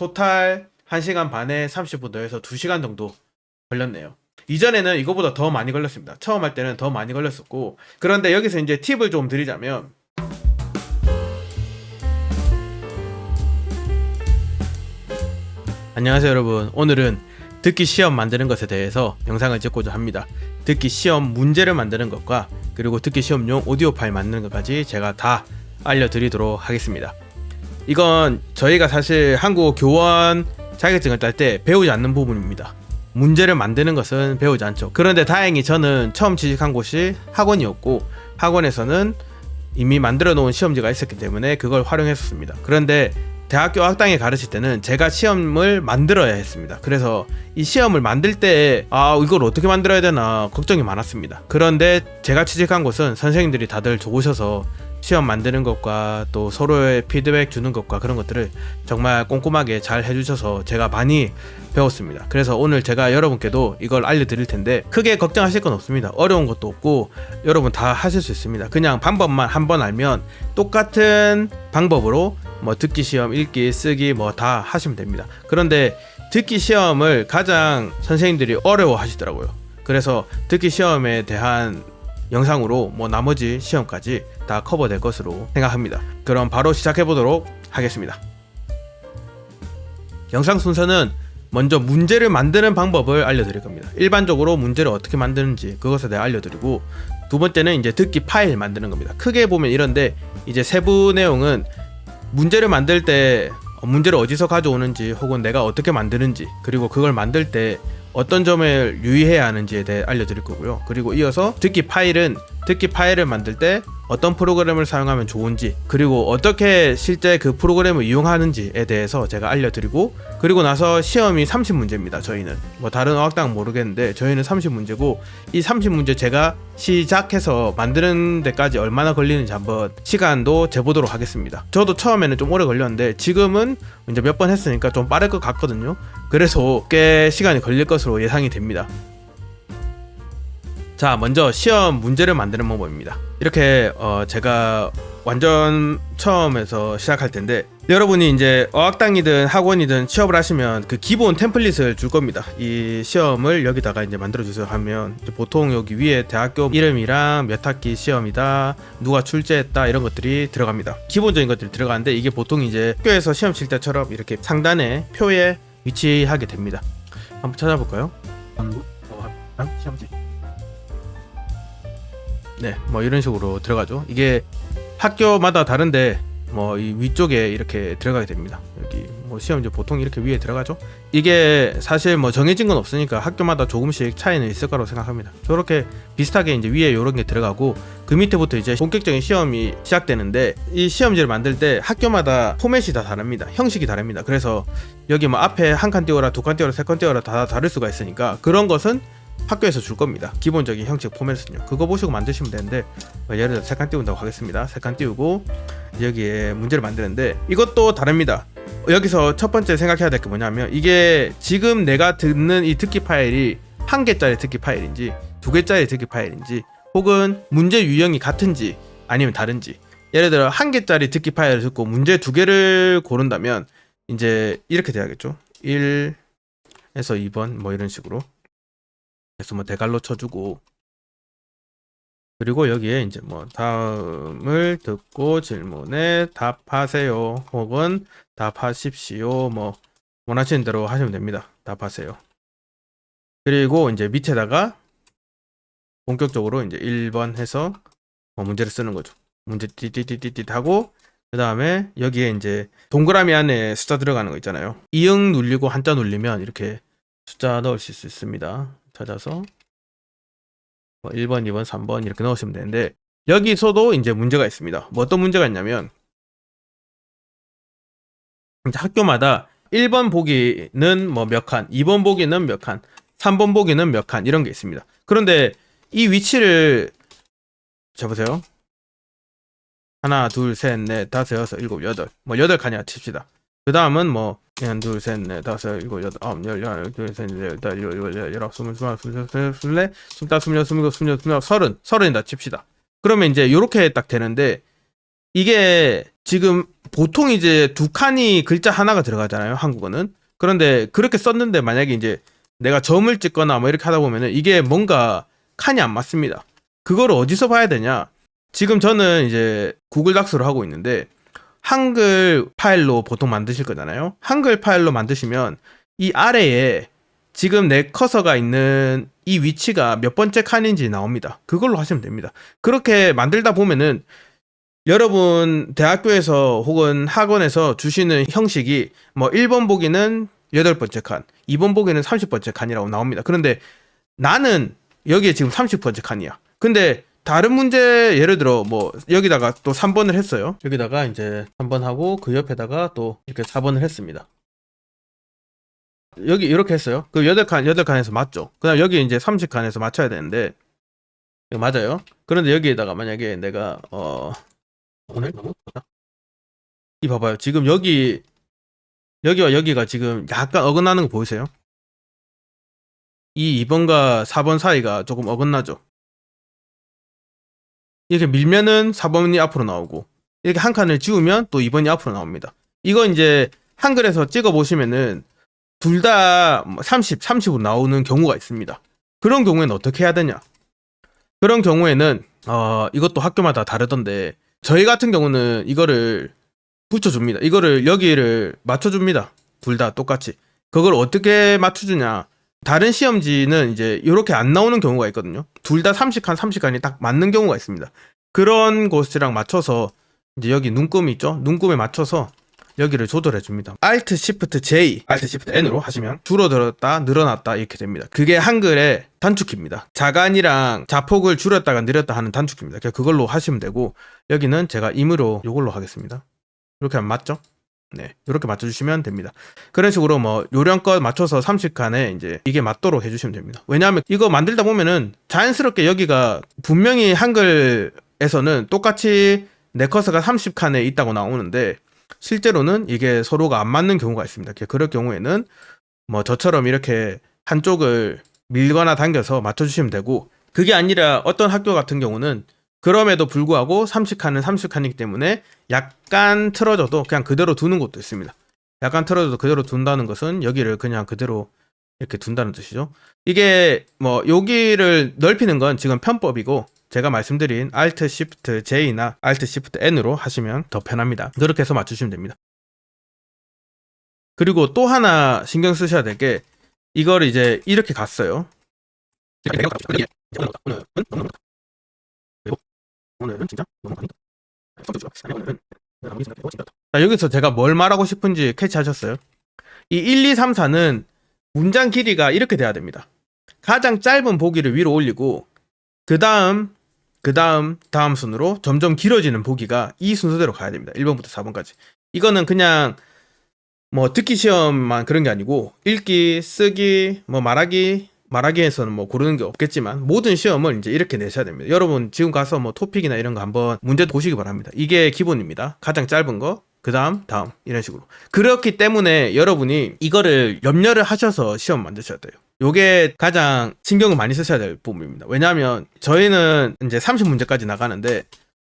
토탈 1시간 반에 30분 더해서 2시간 정도 걸렸네요. 이전에는 이거보다 더 많이 걸렸습니다. 처음 할 때는 더 많이 걸렸었고 그런데 여기서 이제 팁을 좀 드리자면 안녕하세요 여러분 오늘은 듣기 시험 만드는 것에 대해서 영상을 찍고자 합니다 듣기 시험 문제를 만드는 것과 그리고 듣기 시험용 오디오 파일 만드는 것까지 제가 다 알려드리도록 하겠습니다 이건 저희가 사실 한국 교원 자격증을 딸 때 배우지 않는 부분입니다 문제를 만드는 것은 배우지 않죠 그런데 다행히 저는 처음 취직한 곳이 학원이었고 학원에서는 이미 만들어 놓은 시험지가 있었기 때문에 그걸 활용했었습니다 그런데 대학교 학당에 가르칠 때는 제가 시험을 만들어야 했습니다. 그래서 이 시험을 만들 때, 아, 이걸 어떻게 만들어야 되나 걱정이 많았습니다. 그런데 제가 취직한 곳은 선생님들이 다들 좋으셔서 시험 만드는 것과 또 서로의 피드백 주는 것과 그런 것들을 정말 꼼꼼하게 잘 해주셔서 제가 많이 배웠습니다. 그래서 오늘 제가 여러분께도 이걸 알려드릴 텐데 크게 걱정하실 건 없습니다. 어려운 것도 없고 여러분 다 하실 수 있습니다. 그냥 방법만 한 번 알면 똑같은 방법으로 뭐 듣기 시험, 읽기, 쓰기 뭐 다 하시면 됩니다. 그런데 듣기 시험을 가장 선생님들이 어려워 하시더라고요. 그래서 듣기 시험에 대한 영상으로 뭐 나머지 시험까지 다 커버될 것으로 생각합니다. 그럼 바로 시작해 보도록 하겠습니다. 영상 순서는 먼저 문제를 만드는 방법을 알려드릴 겁니다. 일반적으로 문제를 어떻게 만드는지 그것에 대해 알려드리고 두 번째는 이제 듣기 파일 만드는 겁니다. 크게 보면 이런데 이제 세부 내용은 문제를 만들 때 어, 문제를 어디서 가져오는지 혹은 내가 어떻게 만드는지 그리고 그걸 만들 때 어떤 점을 유의해야 하는지에 대해 알려드릴 거고요. 그리고 이어서 듣기 파일은 듣기 파일을 만들 때 어떤 프로그램을 사용하면 좋은지 그리고 어떻게 실제 그 프로그램을 이용하는지에 대해서 제가 알려드리고 그리고 나서 시험이 30문제입니다. 저희는 뭐 다른 어학당 모르겠는데 저희는 30문제고 이 30문제 제가 시작해서 만드는 데까지 얼마나 걸리는지 한번 시간도 재보도록 하겠습니다. 저도 처음에는 좀 오래 걸렸는데 지금은 이제 몇 번 했으니까 좀 빠를 것 같거든요. 그래서 꽤 시간이 걸릴 것으로 예상이 됩니다. 자, 먼저 시험 문제를 만드는 방법입니다. 이렇게 어, 제가 완전 처음에서 시작할 텐데 여러분이 이제 어학당이든 학원이든 취업을 하시면 그 기본 템플릿을 줄 겁니다. 이 시험을 여기다가 이제 만들어 주세요 하면 보통 여기 위에 대학교 이름이랑 몇 학기 시험이다, 누가 출제했다 이런 것들이 들어갑니다. 기본적인 것들이 들어가는데 이게 보통 이제 학교에서 시험 칠 때처럼 이렇게 상단에 표에 위치하게 됩니다. 한번 찾아볼까요? 시험지. 네, 뭐 이런 식으로 들어가죠. 이게 학교마다 다른데 뭐 이 위쪽에 이렇게 들어가게 됩니다. 여기 뭐 시험지 보통 이렇게 위에 들어가죠. 이게 사실 뭐 정해진 건 없으니까 학교마다 조금씩 차이는 있을 거라고 생각합니다. 저렇게 비슷하게 이제 위에 이런 게 들어가고 그 밑에부터 이제 본격적인 시험이 시작되는데 이 시험지를 만들 때 학교마다 포맷이 다 다릅니다. 형식이 다릅니다. 그래서 여기 뭐 앞에 한 칸 띄워라, 두 칸 띄워라, 세 칸 띄워라 다 다를 수가 있으니까 그런 것은 학교에서 줄 겁니다. 기본적인 형식 포맷은요. 그거 보시고 만드시면 되는데 뭐 예를 들어 세 칸 띄운다고 하겠습니다. 세 칸 띄우고 여기에 문제를 만드는데 이것도 다릅니다. 여기서 첫 번째 생각해야 될 게 뭐냐면 이게 지금 내가 듣는 이 듣기 파일이 한 개짜리 듣기 파일인지 두 개짜리 듣기 파일인지 혹은 문제 유형이 같은지 아니면 다른지 예를 들어 한 개짜리 듣기 파일을 듣고 문제 두 개를 고른다면 이제 이렇게 돼야겠죠. 1에서 2번 뭐 이런 식으로 그래서 뭐 대갈로 쳐주고. 그리고 여기에 이제 뭐 다음을 듣고 질문에 답하세요. 혹은 답하십시오. 뭐 원하시는 대로 하시면 됩니다. 답하세요. 그리고 이제 밑에다가 본격적으로 이제 1번 해서 뭐 문제를 쓰는 거죠. 문제 띠띠띠띠띠 하고 그 다음에 여기에 이제 동그라미 안에 숫자 들어가는 거 있잖아요. 이응 눌리고 한자 눌리면 이렇게 숫자 넣으실 수 있습니다 찾아서 뭐 1번, 2번, 3번 이렇게 넣으시면 되는데 여기서도 이제 문제가 있습니다. 뭐 어떤 문제가 있냐면 학교마다 1번 보기는 뭐 몇 칸, 2번 보기는 몇 칸, 3번 보기는 몇 칸 이런 게 있습니다. 그런데 이 위치를 잡으세요. 하나, 둘, 셋, 넷, 다섯, 여섯, 일곱, 여덟. 뭐 여덟 칸이야 칩시다. 그 다음은 뭐 하나, 둘, 셋, 넷, 다섯, 일곱, 여덟, 아홉, 열, 열, 둘, 셋, 넷, 여덟, 일곱, 일곱, 열, 열아홉, 스물, 스물, 스물, 스물, 스물넷, 스물다섯, 스물여섯, 스물일곱, 스물여덟, 스물아홉, 서른, 서른이다 칩시다. 그러면 이제 요렇게 딱 되는데 이게 지금 보통 이제 두 칸이 글자 하나가 들어가잖아요. 한국어는. 그런데 그렇게 썼는데 만약에 이제 내가 점을 찍거나 뭐 이렇게 하다 보면은 이게 뭔가 칸이 안 맞습니다. 그거를 어디서 봐야 되냐? 지금 저는 이제 구글 닥스로 하고 있는데 한글 파일로 보통 만드실 거잖아요. 한글 파일로 만드시면 이 아래에 지금 내 커서가 있는 이 위치가 몇 번째 칸인지 나옵니다. 그걸로 하시면 됩니다. 그렇게 만들다 보면은 여러분 대학교에서 혹은 학원에서 주시는 형식이 뭐 1번 보기는 8번째 칸, 2번 보기는 30번째 칸이라고 나옵니다. 그런데 나는 여기에 지금 30번째 칸이야. 근데 다른 문제 예를 들어 뭐 여기다가 또 3번을 했어요. 여기다가 이제 3번 하고 그 옆에다가 또 이렇게 4번을 했습니다. 여기 이렇게 했어요. 그 8칸, 8칸에서 맞죠? 그 다음 여기 이제 30칸에서 맞춰야 되는데, 맞아요. 그런데 여기에다가 만약에 내가, 어, 오늘. 이 봐봐요. 지금 여기, 여기와 여기가 지금 약간 어긋나는 거 보이세요? 이 2번과 4번 사이가 조금 어긋나죠? 이렇게 밀면은 4번이 앞으로 나오고, 이렇게 한 칸을 지우면 또 2번이 앞으로 나옵니다. 이거 이제 한글에서 찍어 보시면은 둘 다 30, 30으로 나오는 경우가 있습니다. 그런 경우에는 어떻게 해야 되냐? 그런 경우에는 어, 이것도 학교마다 다르던데 저희 같은 경우는 이거를 붙여줍니다. 이거를 여기를 맞춰줍니다. 둘 다 똑같이. 그걸 어떻게 맞춰주냐? 다른 시험지는 이제 이렇게 안 나오는 경우가 있거든요. 둘 다 30칸, 30칸이 딱 맞는 경우가 있습니다. 그런 곳이랑 맞춰서 이제 여기 눈금이 있죠? 눈금에 맞춰서 여기를 조절해 줍니다. Alt Shift J, Alt Shift N으로 하시면 줄어들었다, 늘어났다 이렇게 됩니다. 그게 한글의 단축키입니다. 자간이랑 자폭을 줄였다가 늘렸다 하는 단축키입니다. 그걸로 하시면 되고 여기는 제가 임으로 이걸로 하겠습니다. 이렇게 하면 맞죠? 네, 이렇게 맞춰주시면 됩니다. 그런 식으로 뭐 요령껏 맞춰서 30칸에 이제 이게 맞도록 해주시면 됩니다. 왜냐하면 이거 만들다 보면은 자연스럽게 여기가 분명히 한글에서는 똑같이 내 커서가 30칸에 있다고 나오는데 실제로는 이게 서로가 안 맞는 경우가 있습니다. 그럴 경우에는 뭐 저처럼 이렇게 한쪽을 밀거나 당겨서 맞춰주시면 되고 그게 아니라 어떤 학교 같은 경우는 그럼에도 불구하고 30칸은 30칸이기 때문에 약간 틀어져도 그냥 그대로 두는 것도 있습니다. 약간 틀어져도 그대로 둔다는 것은 여기를 그냥 그대로 이렇게 둔다는 뜻이죠. 이게 뭐 여기를 넓히는 건 지금 편법이고 제가 말씀드린 Alt Shift J나 Alt Shift N으로 하시면 더 편합니다. 그렇게 해서 맞추시면 됩니다. 그리고 또 하나 신경 쓰셔야 될 게 이걸 이제 이렇게 갔어요. 오늘은 진짜 너무 많이 자, 여기서 제가 뭘 말하고 싶은지 캐치하셨어요? 이 1, 2, 3, 4는 문장 길이가 이렇게 돼야 됩니다. 가장 짧은 보기를 위로 올리고 그 다음 그 다음 다음 순으로 점점 길어지는 보기가 이 순서대로 가야 됩니다. 1번부터 4번까지. 이거는 그냥 뭐 듣기 시험만 그런 게 아니고 읽기, 쓰기, 뭐 말하기, 말하기에서는 뭐 고르는 게 없겠지만 모든 시험을 이제 이렇게 내셔야 됩니다. 여러분 지금 가서 뭐 토픽이나 이런 거 한번 문제 보시기 바랍니다. 이게 기본입니다. 가장 짧은 거, 그 다음, 다음 이런 식으로. 그렇기 때문에 여러분이 이거를 염려를 하셔서 시험 만드셔야 돼요. 요게 가장 신경을 많이 쓰셔야 될 부분입니다. 왜냐하면 저희는 이제 30문제까지 나가는데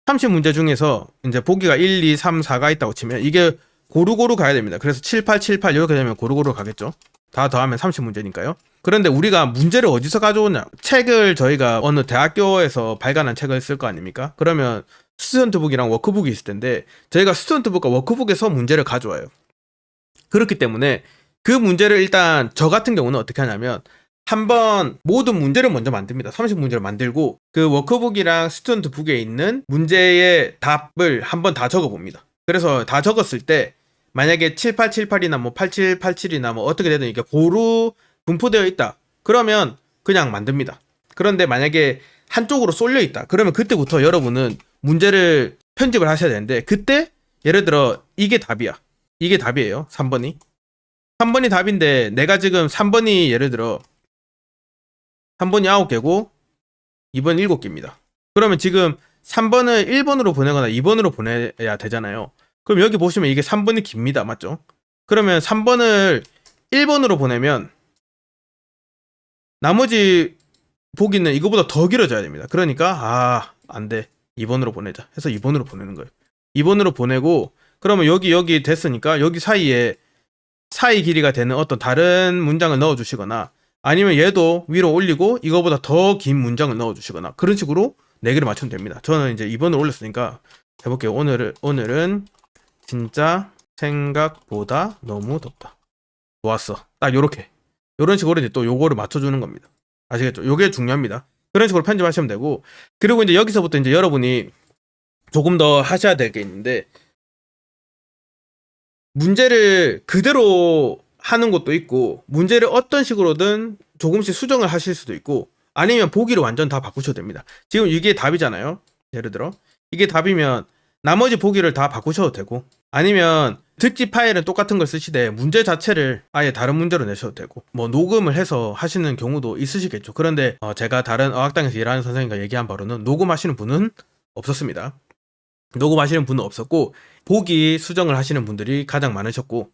30문제 중에서 이제 보기가 1, 2, 3, 4가 있다고 치면 이게 고루고루 가야 됩니다. 그래서 7, 8, 7, 8 이렇게 되면 고루고루 가겠죠. 다 더하면 30문제니까요. 그런데 우리가 문제를 어디서 가져오냐? 책을 저희가 어느 대학교에서 발간한 책을 쓸 거 아닙니까? 그러면 스튜던트북이랑 워크북이 있을 텐데 저희가 스튜던트북과 워크북에서 문제를 가져와요. 그렇기 때문에 그 문제를 일단 저 같은 경우는 어떻게 하냐면 한번 모든 문제를 먼저 만듭니다. 30문제를 만들고 그 워크북이랑 스튜던트북에 있는 문제의 답을 한번 다 적어 봅니다. 그래서 다 적었을 때 만약에 7878이나 뭐 8787이나 뭐 어떻게 되든 이게 고루 분포되어 있다. 그러면 그냥 만듭니다. 그런데 만약에 한쪽으로 쏠려 있다. 그러면 그때부터 여러분은 문제를 편집을 하셔야 되는데 그때 예를 들어 이게 답이야. 이게 답이에요. 3번이. 3번이 답인데 내가 지금 3번이 예를 들어 3번이 9개고 2번 7개입니다. 그러면 지금 3번을 1번으로 보내거나 2번으로 보내야 되잖아요. 그럼 여기 보시면 이게 3번이 깁니다. 맞죠? 그러면 3번을 1번으로 보내면 나머지 보기는 이거보다 더 길어져야 됩니다. 그러니까 아, 안 돼. 2번으로 보내자. 해서 2번으로 보내는 거예요. 2번으로 보내고 그러면 여기 여기 됐으니까 여기 사이에 사이 길이가 되는 어떤 다른 문장을 넣어 주시거나 아니면 얘도 위로 올리고 이거보다 더 긴 문장을 넣어 주시거나 그런 식으로 네 개를 맞추면 됩니다. 저는 이제 2번을 올렸으니까 해볼게요. 오늘은 오늘은 진짜 생각보다 너무 덥다. 좋았어. 딱 요렇게. 요런 식으로 이제 또 요거를 맞춰주는 겁니다. 아시겠죠? 요게 중요합니다. 그런 식으로 편집하시면 되고, 그리고 이제 여기서부터 이제 여러분이 조금 더 하셔야 될 게 있는데, 문제를 그대로 하는 것도 있고, 문제를 어떤 식으로든 조금씩 수정을 하실 수도 있고, 아니면 보기를 완전 다 바꾸셔도 됩니다. 지금 이게 답이잖아요. 예를 들어. 이게 답이면 나머지 보기를 다 바꾸셔도 되고, 아니면 듣기 파일은 똑같은 걸 쓰시되 문제 자체를 아예 다른 문제로 내셔도 되고 뭐 녹음을 해서 하시는 경우도 있으시겠죠. 그런데 어, 제가 다른 어학당에서 일하는 선생님과 얘기한 바로는 녹음하시는 분은 없었습니다. 녹음하시는 분은 없었고 보기 수정을 하시는 분들이 가장 많으셨고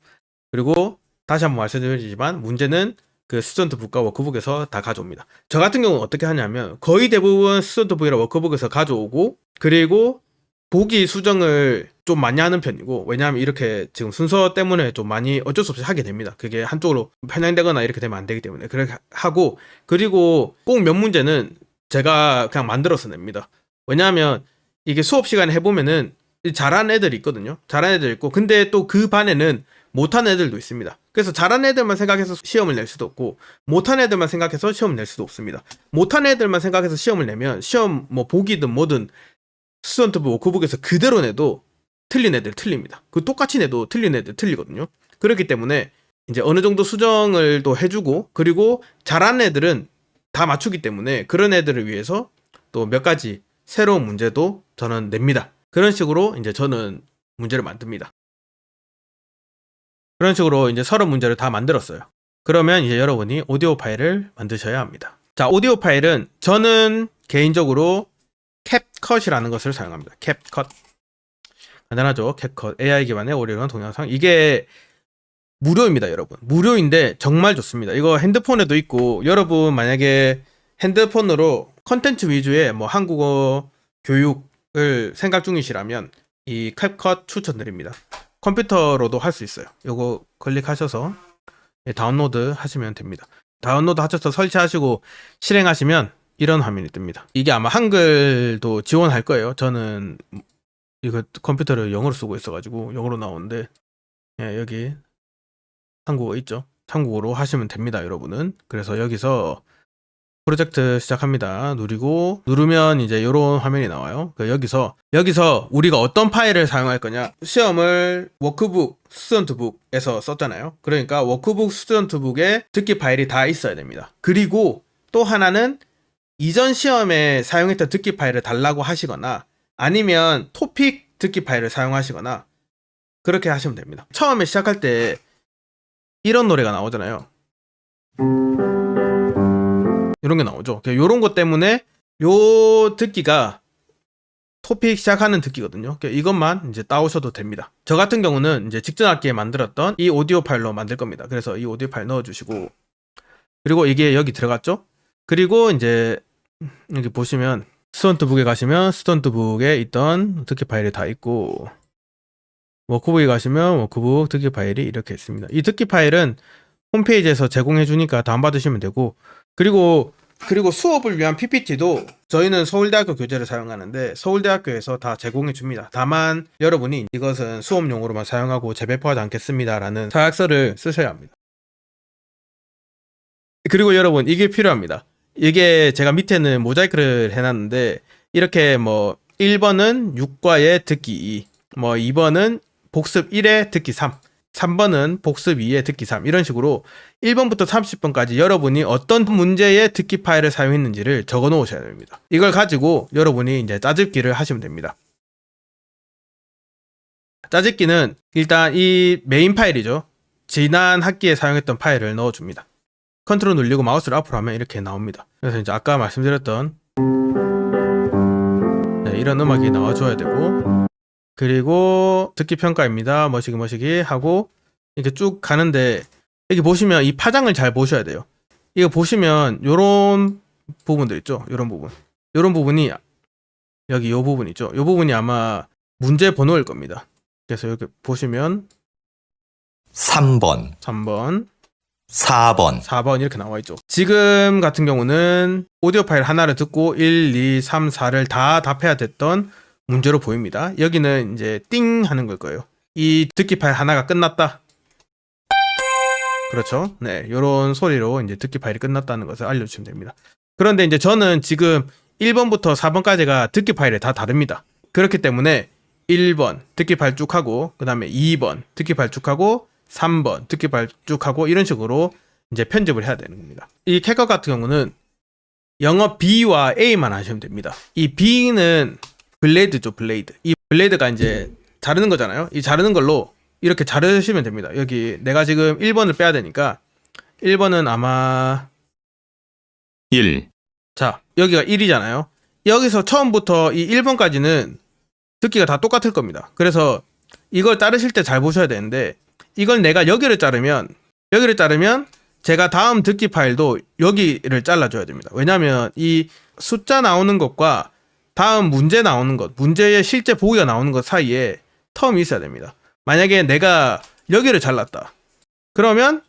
그리고 다시 한번 말씀드리지만 문제는 그 스튜던트 북과 워크북에서 다 가져옵니다. 저 같은 경우는 어떻게 하냐면 거의 대부분 스튜던트 북이랑 워크북에서 가져오고 그리고 보기 수정을 좀 많이 하는 편이고 왜냐하면 이렇게 지금 순서 때문에 좀 많이 어쩔 수 없이 하게 됩니다. 그게 한쪽으로 편향되거나 이렇게 되면 안 되기 때문에 그렇게 하고 그리고 꼭 몇 문제는 제가 그냥 만들어서 냅니다. 왜냐하면 이게 수업 시간에 해보면은 잘하는 애들이 있거든요. 잘하는 애들 있고 근데 또 그 반에는 못하는 애들도 있습니다. 그래서 잘하는 애들만 생각해서 시험을 낼 수도 없고 못하는 애들만 생각해서 시험을 낼 수도 없습니다. 못하는 애들만 생각해서 시험을 내면 시험 뭐 보기든 뭐든 스튜던트북 워크북에서 그대로 내도 틀린 애들 틀립니다. 그 똑같이 내도 틀린 애들 틀리거든요. 그렇기 때문에 이제 어느 정도 수정을 또 해주고 그리고 잘하는 애들은 다 맞추기 때문에 그런 애들을 위해서 또 몇 가지 새로운 문제도 저는 냅니다. 그런 식으로 이제 저는 문제를 만듭니다. 그런 식으로 이제 서른 문제를 다 만들었어요. 그러면 이제 여러분이 오디오 파일을 만드셔야 합니다. 자, 오디오 파일은 저는 개인적으로 캡컷이라는 것을 사용합니다. 캡컷. 간단하죠. 캡컷. AI 기반의 오리온 동영상. 이게 무료입니다, 여러분. 무료인데 정말 좋습니다. 이거 핸드폰에도 있고 여러분 만약에 핸드폰으로 컨텐츠 위주의 뭐 한국어 교육을 생각 중이시라면 이 캡컷 추천드립니다. 컴퓨터로도 할 수 있어요. 이거 클릭하셔서 예, 다운로드 하시면 됩니다. 다운로드 하셔서 설치하시고 실행하시면 이런 화면이 뜹니다. 이게 아마 한글도 지원할 거예요. 저는 이거 컴퓨터를 영어로 쓰고 있어가지고 영어로 나오는데 예, 여기 한국어 있죠. 한국어로 하시면 됩니다, 여러분은. 그래서 여기서 프로젝트 시작합니다. 누르고 누르면 이제 이런 화면이 나와요. 그 여기서 여기서 우리가 어떤 파일을 사용할 거냐? 시험을 워크북, 스튜던트북에서 썼잖아요. 그러니까 워크북, 스튜던트북에 듣기 파일이 다 있어야 됩니다. 그리고 또 하나는 이전 시험에 사용했던 듣기 파일을 달라고 하시거나 아니면 토픽 듣기 파일을 사용하시거나 그렇게 하시면 됩니다. 처음에 시작할 때 이런 노래가 나오잖아요. 이런 게 나오죠. 이런 것 때문에 요 듣기가 토픽 시작하는 듣기거든요. 그러니까 이것만 이제 따오셔도 됩니다. 저 같은 경우는 이제 직전 학기에 만들었던 이 오디오 파일로 만들 겁니다. 그래서 이 오디오 파일 넣어주시고 그리고 이게 여기 들어갔죠. 그리고 이제 여기 보시면 스턴트북에 가시면 스턴트북에 있던 듣기 파일이 다 있고 워크북에 가시면 워크북 듣기 파일이 이렇게 있습니다. 이 듣기 파일은 홈페이지에서 제공해 주니까 다운받으시면 되고 그리고 그리고 수업을 위한 PPT도 저희는 서울대학교 교재를 사용하는데 서울대학교에서 다 제공해 줍니다. 다만 여러분이 이것은 수업용으로만 사용하고 재배포하지 않겠습니다라는 사약서를 쓰셔야 합니다. 그리고 여러분 이게 필요합니다. 이게 제가 밑에는 모자이크를 해놨는데 이렇게 뭐 1번은 6과의 듣기 2, 뭐 2번은 복습 1의 듣기 3, 3번은 복습 2의 듣기 3 이런 식으로 1번부터 30번까지 여러분이 어떤 문제의 듣기 파일을 사용했는지를 적어 놓으셔야 됩니다. 이걸 가지고 여러분이 이제 짜집기를 하시면 됩니다. 짜집기는 일단 이 메인 파일이죠. 지난 학기에 사용했던 파일을 넣어줍니다. 컨트롤 눌리고 마우스를 앞으로 하면 이렇게 나옵니다. 그래서 이제 아까 말씀드렸던 네, 이런 음악이 나와줘야 되고 그리고 듣기 평가입니다. 머시기 머시기 하고 이렇게 쭉 가는데 여기 보시면 이 파장을 잘 보셔야 돼요. 이거 보시면 요런 부분들 있죠. 요런 부분. 요런 부분이 여기 요 부분 있죠. 요 부분이 아마 문제 번호일 겁니다. 그래서 여기 보시면 3번, 3번, 4번, 4번 이렇게 나와 있죠. 지금 같은 경우는 오디오 파일 하나를 듣고 1, 2, 3, 4를 다 답해야 됐던 문제로 보입니다. 여기는 이제 띵 하는 걸 거예요. 이 듣기 파일 하나가 끝났다. 그렇죠. 네. 요런 소리로 이제 듣기 파일이 끝났다는 것을 알려주시면 됩니다. 그런데 이제 저는 지금 1번부터 4번까지가 듣기 파일이 다 다릅니다. 그렇기 때문에 1번 듣기 파일 쭉 하고, 그 다음에 2번 듣기 파일 쭉 하고, 3번 듣기 파일 쭉 하고, 이런 식으로 이제 편집을 해야 되는 겁니다. 이 캣컷 같은 경우는 영어 B와 A만 하시면 됩니다. 이 B는 블레이드죠, 블레이드. 이 블레이드가 이제 자르는 거잖아요. 이 자르는 걸로 이렇게 자르시면 됩니다. 여기 내가 지금 1번을 빼야 되니까 1번은 아마 1, 자, 여기가 1이잖아요. 여기서 처음부터 이 1번까지는 듣기가 다 똑같을 겁니다. 그래서 이걸 자르실 때 잘 보셔야 되는데 이걸 내가 여기를 자르면 여기를 자르면 제가 다음 듣기 파일도 여기를 잘라줘야 됩니다. 왜냐하면 이 숫자 나오는 것과 다음 문제 나오는 것, 문제의 실제 보기가 나오는 것 사이에 텀이 있어야 됩니다. 만약에 내가 여기를 잘랐다. 그러면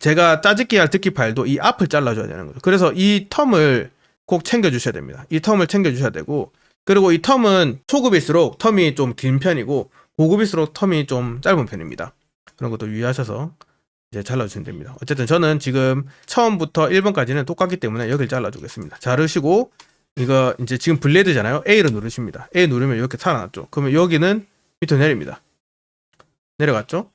제가 짜집기 할 듣기 파일도 이 앞을 잘라줘야 되는 거죠. 그래서 이 텀을 꼭 챙겨주셔야 됩니다. 이 텀을 챙겨주셔야 되고, 그리고 이 텀은 초급일수록 텀이 좀 긴 편이고, 고급일수록 텀이 좀 짧은 편입니다. 그런 것도 유의하셔서 이제 잘라주시면 됩니다. 어쨌든 저는 지금 처음부터 1번까지는 똑같기 때문에 여기를 잘라주겠습니다. 자르시고, 이거 이제 지금 블레드잖아요. A를 누르십니다. A 누르면 이렇게 살아났죠. 그러면 여기는 밑으로 내립니다. 내려갔죠?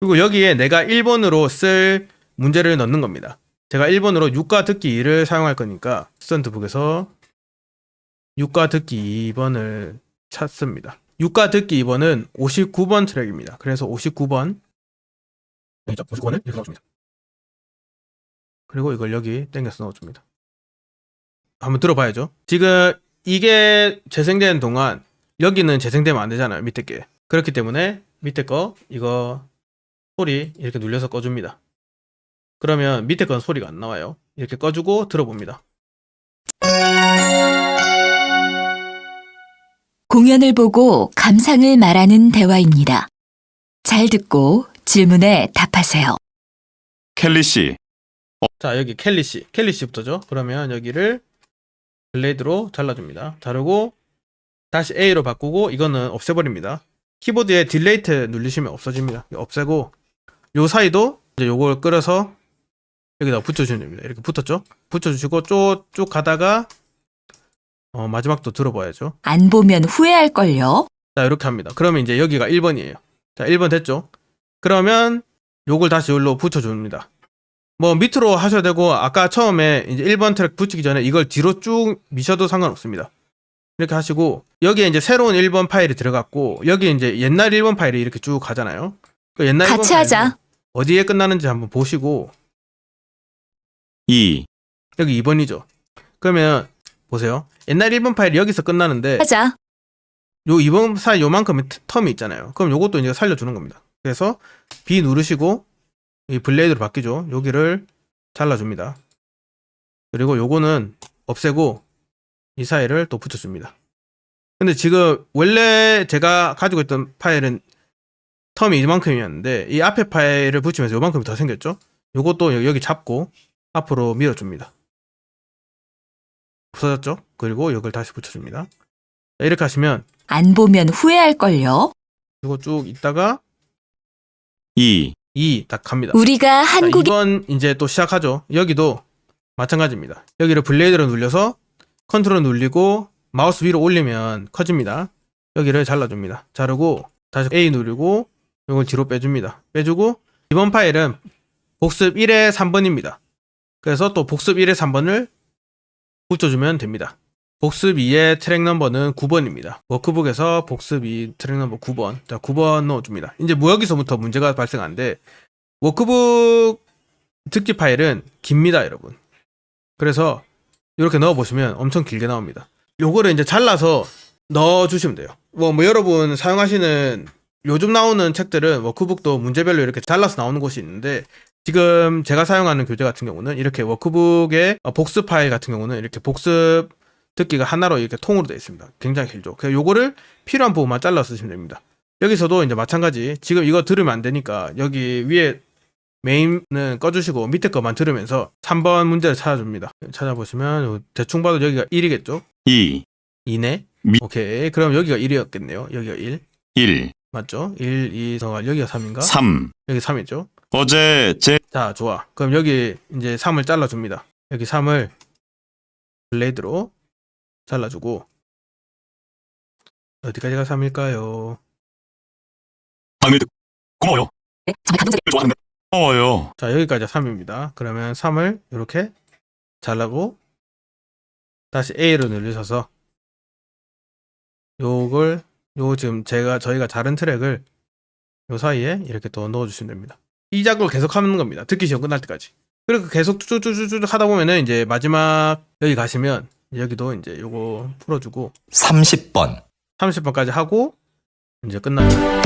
그리고 여기에 내가 1번으로 쓸 문제를 넣는 겁니다. 제가 1번으로 육가 듣기 2를 사용할 거니까 스턴트북에서 육가 듣기 2번을 찾습니다. 육가 듣기 2번은 59번 트랙입니다. 그래서 59번 여기죠. 59번을 이렇게 넣어줍니다. 그리고 이걸 여기 땡겨서 넣어줍니다. 한번 들어봐야죠. 지금 이게 재생되는 동안 여기는 재생되면 안 되잖아요. 밑에 게. 그렇기 때문에 밑에 거 이거 소리 이렇게 눌려서 꺼줍니다. 그러면 밑에 건 소리가 안 나와요. 이렇게 꺼주고 들어봅니다. 공연을 보고 감상을 말하는 대화입니다. 잘 듣고 질문에 답하세요. 켈리 씨, 자 여기 켈리 씨, 켈리 씨부터죠. 그러면 여기를 블레이드로 잘라줍니다. 자르고 다시 A로 바꾸고 이거는 없애버립니다. 키보드에 딜레이트 누르시면 없어집니다. 없애고 요 사이도 이제 요걸 끌어서 여기다 붙여주시면 됩니다. 이렇게 붙었죠? 붙여주시고 쭉쭉 가다가 어, 마지막도 들어봐야죠. 안 보면 후회할걸요. 자 이렇게 합니다. 그러면 이제 여기가 1번이에요. 자 1번 됐죠? 그러면 요걸 다시 여기로 붙여줍니다. 뭐 밑으로 하셔야 되고 아까 처음에 이제 1번 트랙 붙이기 전에 이걸 뒤로 쭉 미셔도 상관없습니다. 이렇게 하시고 여기에 이제 새로운 1번 파일이 들어갔고 여기 이제 옛날 1번 파일이 이렇게 쭉 가잖아요. 그 옛날 1번 같이 하자. 파일은 어디에 끝나는지 한번 보시고 2, 여기 2번이죠. 그러면 보세요. 옛날 1번 파일이 여기서 끝나는데 하자. 요 이번 사이 요만큼의 트- 텀이 있잖아요. 그럼 요것도 이제 살려주는 겁니다. 그래서 B 누르시고 이 블레이드로 바뀌죠. 여기를 잘라줍니다. 그리고 요거는 없애고 이 사이를 또 붙여줍니다. 근데 지금 원래 제가 가지고 있던 파일은 텀이 이만큼이었는데 이 앞에 파일을 붙이면서 요만큼이 더 생겼죠. 요것도 여- 여기 잡고 앞으로 밀어줍니다. 없어졌죠? 그리고 이걸 다시 붙여줍니다. 자, 이렇게 하시면 안 보면 후회할걸요. 이거 쭉 있다가 2, 2 딱 갑니다. 우리가 자, 한국에 2번 이제 또 시작하죠. 여기도 마찬가지입니다. 여기를 블레이드로 눌려서 컨트롤 눌리고 마우스 위로 올리면 커집니다. 여기를 잘라줍니다. 자르고 다시 A 누르고 이걸 뒤로 빼줍니다. 빼주고 이번 파일은 복습 1의 3번입니다. 그래서 또 복습 1의 3번을 붙여주면 됩니다. 복습 2의 트랙 넘버는 9번입니다. 워크북에서 복습 2 트랙 넘버 9번. 자, 9번 넣어줍니다. 이제 뭐 여기서부터 문제가 발생하는데 워크북 듣기 파일은 깁니다, 여러분. 그래서 이렇게 넣어 보시면 엄청 길게 나옵니다. 요거를 이제 잘라서 넣어 주시면 돼요. 뭐, 뭐 여러분 사용하시는 요즘 나오는 책들은 워크북도 문제별로 이렇게 잘라서 나오는 곳이 있는데 지금 제가 사용하는 교재 같은 경우는 이렇게 워크북의 어, 복습 파일 같은 경우는 이렇게 복습 듣기가 하나로 이렇게 통으로 되어 있습니다. 굉장히 길죠. 그래서 요거를 필요한 부분만 잘라 쓰시면 됩니다. 여기서도 이제 마찬가지 지금 이거 들으면 안 되니까 여기 위에 메인은 꺼주시고 밑에 거만 들으면서 3번 문제를 찾아줍니다. 찾아보시면 요 대충 봐도 여기가 1이겠죠? 2, 2네? 미- 오케이. 그럼 여기가 1이었겠네요. 여기가 1. 1, 맞죠? 1, 2, 3, 여기가 3인가? 3. 여기 3이죠? 어제 제 자, 좋아. 그럼 여기 이제 3을 잘라줍니다. 여기 3을 블레이드로 잘라주고 어디까지가 3일까요? 방을 듣고 고마워요. 네, 정말 감동적. 좋아하는데. 고마워요. 자, 여기까지 3입니다. 그러면 3을 이렇게 잘라고 다시 A로 늘리셔서 요걸 요 지금 제가 저희가 자른 트랙을 요 사이에 이렇게 또 넣어주시면 됩니다. 이 작업을 계속 하는 겁니다. 듣기 시험 끝날 때까지. 그리고 계속 쭉쭉쭉쭉 하다 보면은 이제 마지막 여기 가시면 여기도 이제 요거 풀어주고 30번. 30번까지 하고 이제 끝납니다.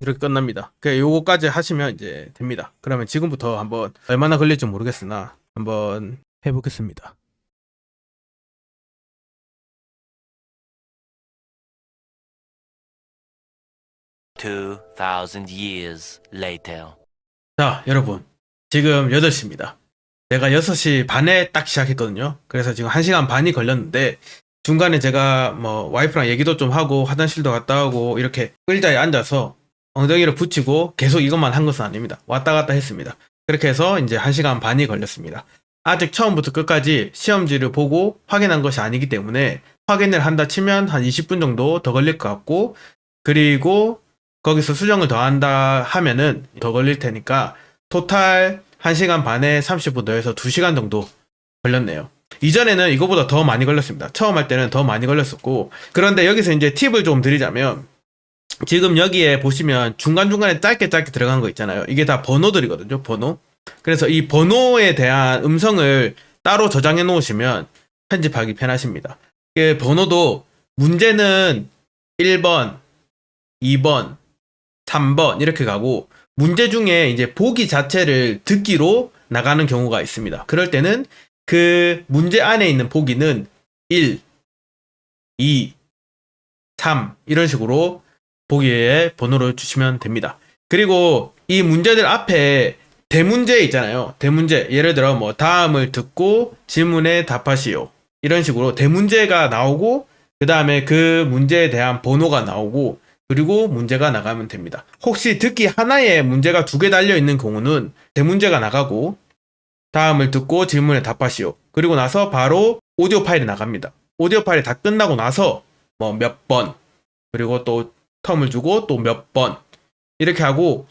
이렇게 끝납니다. 그 요거까지 하시면 이제 됩니다. 그러면 지금부터 한번 얼마나 걸릴지 모르겠으나 한번 해보겠습니다. Two thousand years later. 자, 여러분. 지금 8시입니다. 제가 6시 반에 딱 시작했거든요. 그래서 지금 1시간 반이 걸렸는데 중간에 제가 뭐 와이프랑 얘기도 좀 하고 화장실도 갔다 오고 이렇게 의자에 앉아서 엉덩이를 붙이고 계속 이것만 한 것은 아닙니다. 왔다 갔다 했습니다. 그렇게 해서 이제 1시간 반이 걸렸습니다. 아직 처음부터 끝까지 시험지를 보고 확인한 것이 아니기 때문에 확인을 한다 치면 한 20분 정도 더 걸릴 것 같고 그리고 거기서 수정을 더 한다 하면은 더 걸릴 테니까 토탈 1시간 반에 30분 더해서 2시간 정도 걸렸네요. 이전에는 이거보다 더 많이 걸렸습니다. 처음 할 때는 더 많이 걸렸었고 그런데 여기서 이제 팁을 좀 드리자면 지금 여기에 보시면 중간중간에 짧게 짧게 들어간 거 있잖아요. 이게 다 번호들이거든요. 번호. 그래서 이 번호에 대한 음성을 따로 저장해 놓으시면 편집하기 편하십니다. 그 번호도 문제는 1번, 2번, 3번 이렇게 가고 문제 중에 이제 보기 자체를 듣기로 나가는 경우가 있습니다. 그럴 때는 그 문제 안에 있는 보기는 1, 2, 3 이런 식으로 보기에 번호를 주시면 됩니다. 그리고 이 문제들 앞에 대문제 있잖아요. 대문제. 예를 들어 뭐 다음을 듣고 질문에 답하시오. 이런 식으로 대문제가 나오고 그 다음에 그 문제에 대한 번호가 나오고 그리고 문제가 나가면 됩니다. 혹시 듣기 하나에 문제가 두 개 달려 있는 경우는 대문제가 나가고 다음을 듣고 질문에 답하시오. 그리고 나서 바로 오디오 파일이 나갑니다. 오디오 파일이 다 끝나고 나서 뭐 몇 번, 그리고 또 텀을 주고 또 몇 번, 이렇게 하고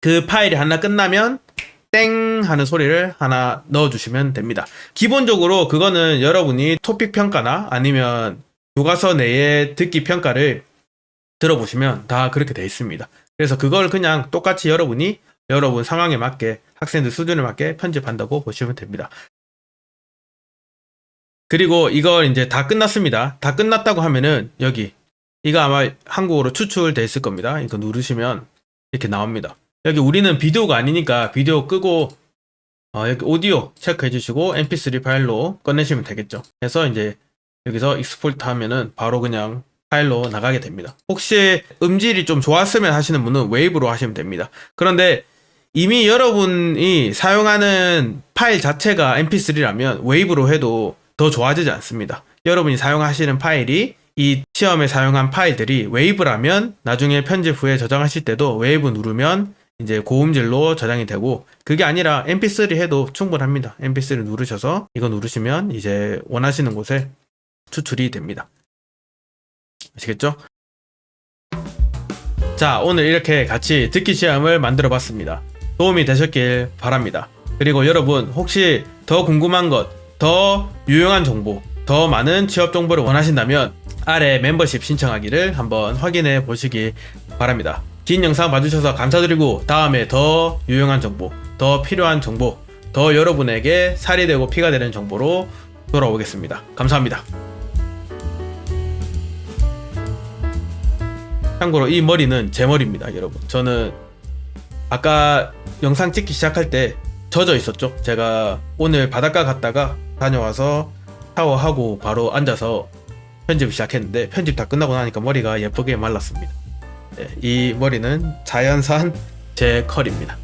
그 파일이 하나 끝나면 땡 하는 소리를 하나 넣어주시면 됩니다. 기본적으로 그거는 여러분이 토픽 평가나 아니면 교과서 내의 듣기 평가를 들어보시면 다 그렇게 돼 있습니다. 그래서 그걸 그냥 똑같이 여러분이 여러분 상황에 맞게 학생들 수준에 맞게 편집한다고 보시면 됩니다. 그리고 이걸 이제 다 끝났습니다. 다 끝났다고 하면은 여기 이거 아마 한국어로 추출돼 있을 겁니다. 이거 누르시면 이렇게 나옵니다. 여기 우리는 비디오가 아니니까 비디오 끄고 어, 여기 오디오 체크해 주시고 mp3 파일로 꺼내시면 되겠죠. 그래서 이제 여기서 익스포트 하면은 바로 그냥 파일로 나가게 됩니다. 혹시 음질이 좀 좋았으면 하시는 분은 웨이브로 하시면 됩니다. 그런데 이미 여러분이 사용하는 파일 자체가 mp3라면 웨이브로 해도 더 좋아지지 않습니다. 여러분이 사용하시는 파일이 이 시험에 사용한 파일들이 웨이브라면 나중에 편집 후에 저장하실 때도 웨이브 누르면 이제 고음질로 저장이 되고 그게 아니라 mp3 해도 충분합니다. mp3 누르셔서 이거 누르시면 이제 원하시는 곳에 추출이 됩니다. 아시겠죠? 자, 오늘 이렇게 같이 듣기 시험을 만들어 봤습니다. 도움이 되셨길 바랍니다. 그리고 여러분, 혹시 더 궁금한 것, 더 유용한 정보, 더 많은 취업 정보를 원하신다면 아래 멤버십 신청하기를 한번 확인해 보시기 바랍니다. 긴 영상 봐주셔서 감사드리고 다음에 더 유용한 정보, 더 필요한 정보, 더 여러분에게 살이 되고 피가 되는 정보로 돌아오겠습니다. 감사합니다. 참고로 이 머리는 제 머리입니다, 여러분. 저는 아까 영상 찍기 시작할 때 젖어 있었죠. 제가 오늘 바닷가 갔다가 다녀와서 샤워하고 바로 앉아서 편집을 시작했는데 편집 다 끝나고 나니까 머리가 예쁘게 말랐습니다. 네, 이 머리는 자연산 제 컬입니다.